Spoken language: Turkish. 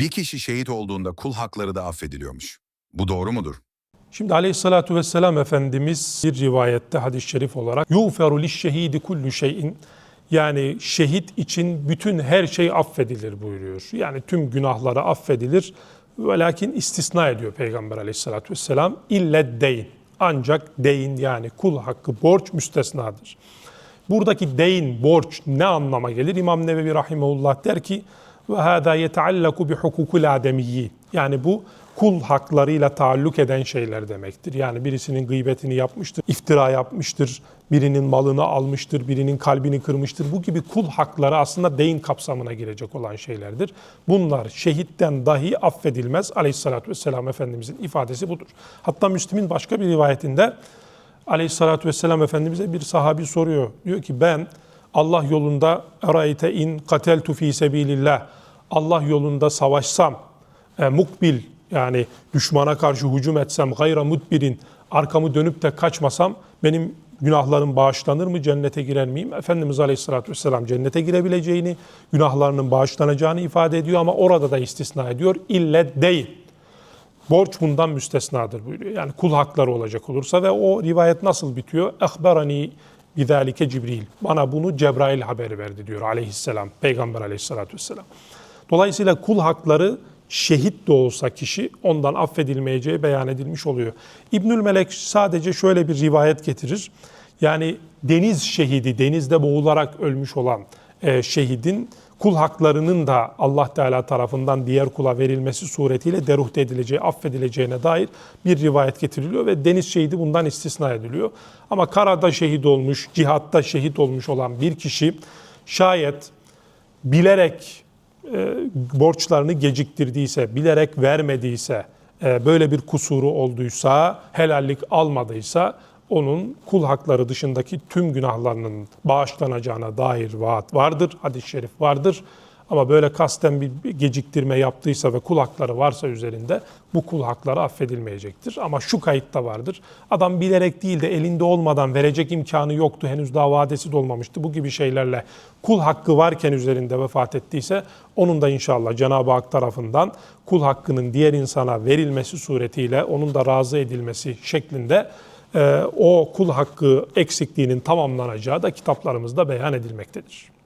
Bir kişi şehit olduğunda kul hakları da affediliyormuş. Bu doğru mudur? Şimdi aleyhissalatu vesselam Efendimiz bir rivayette hadis-i şerif olarak yuferu lişşehidi kullu şeyin yani şehit için bütün her şey affedilir buyuruyor. Yani tüm günahları affedilir. Velakin istisna ediyor Peygamber aleyhissalatu vesselam. İlle deyin. Ancak deyin yani kul hakkı borç müstesnadır. Buradaki deyin, borç ne anlama gelir? İmam Nevevi Rahimullah der ki ve hâzâ yeteallaku bi hukukul ademiyyi. Yani bu kul haklarıyla taalluk eden şeyler demektir. Yani birisinin gıybetini yapmıştır, iftira yapmıştır, birinin malını almıştır, birinin kalbini kırmıştır. Bu gibi kul hakları aslında deyin kapsamına girecek olan şeylerdir. Bunlar şehitten dahi affedilmez. Aleyhissalatü vesselam Efendimizin ifadesi budur. Hatta Müslim'in başka bir rivayetinde Aleyhissalatü vesselam Efendimiz'e bir sahabi soruyor. Diyor ki ben Allah yolunda erayte in kateltu fi sebilillah Allah yolunda savaşsam e, mukbil yani düşmana karşı hücum etsem gayra mudbirin arkamı dönüp de kaçmasam benim günahlarım bağışlanır mı cennete girer miyim? Efendimiz Aleyhisselatü Vesselam cennete girebileceğini, günahlarının bağışlanacağını ifade ediyor ama orada da istisna ediyor. İlle değil. Borç bundan müstesnadır buyuruyor. Yani kul hakları olacak olursa ve o rivayet nasıl bitiyor? Ehberani bizalike Cibril. Bana bunu Cebrail haber verdi diyor aleyhisselam. Peygamber aleyhissalatü vesselam. Dolayısıyla kul hakları şehit de olsa kişi ondan affedilmeyeceği beyan edilmiş oluyor. İbnül Melek sadece şöyle bir rivayet getirir. Yani deniz şehidi, denizde boğularak ölmüş olan e, şehidin kul haklarının da Allah Teala tarafından diğer kula verilmesi suretiyle deruhte edileceği, affedileceğine dair bir rivayet getiriliyor ve deniz şehidi bundan istisna ediliyor. Ama karada şehit olmuş, cihatta şehit olmuş olan bir kişi şayet bilerek e, borçlarını geciktirdiyse, bilerek vermediyse, e, böyle bir kusuru olduysa, helallik almadıysa onun kul hakları dışındaki tüm günahlarının bağışlanacağına dair vaat vardır, hadis-i şerif vardır. Ama böyle kasten bir geciktirme yaptıysa ve kul hakları varsa üzerinde bu kul hakları affedilmeyecektir. Ama şu kayıtta vardır. Adam bilerek değil de elinde olmadan verecek imkanı yoktu. Henüz daha vadesi dolmamıştı. Bu gibi şeylerle kul hakkı varken üzerinde vefat ettiyse onun da inşallah Cenab-ı Hak tarafından kul hakkının diğer insana verilmesi suretiyle onun da razı edilmesi şeklinde o kul hakkı eksikliğinin tamamlanacağı da kitaplarımızda beyan edilmektedir.